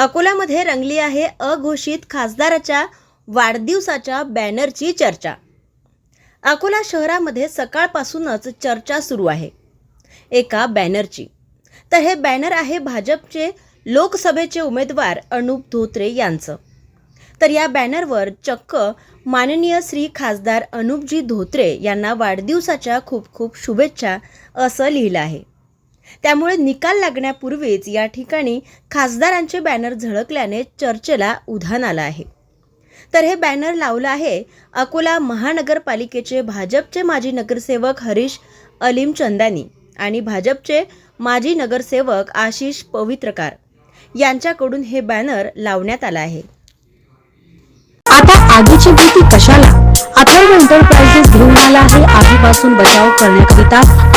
अकोल्यामध्ये रंगली आहे अघोषित खासदाराच्या वाढदिवसाच्या बॅनरची चर्चा. अकोला शहरामध्ये सकाळपासूनच चर्चा सुरू आहे. एका बॅनरची. तर हे बॅनर आहे भाजपचे लोकसभेचे उमेदवार अनुप धोत्रे यांचं. तर या बॅनरवर चक्क माननीय श्री खासदार अनुपजी धोत्रे यांना वाढदिवसाच्या खूप खूप शुभेच्छा असं लिहिलं आहे. त्यामुळे निकाल लागण्यापूर्वीच या ठिकाणी खासदारांचे बॅनर झळकल्याने चर्चेला उधाण आलं आहे. तर हे बॅनर लावलं आहे अकोला महानगरपालिकेचे भाजपचे माजी नगरसेवक हरीश अलीम चंदानी आणि भाजपचे माजी नगरसेवक आशिष पवित्रकार. यांच्याकडून हे बॅनर लावण्यात आलं आहे. आता आगीची भीती कशाला? अथर्व एंटरप्राइजेस घेऊन आला आहे. आगीपासून बचाव करण्याकरिता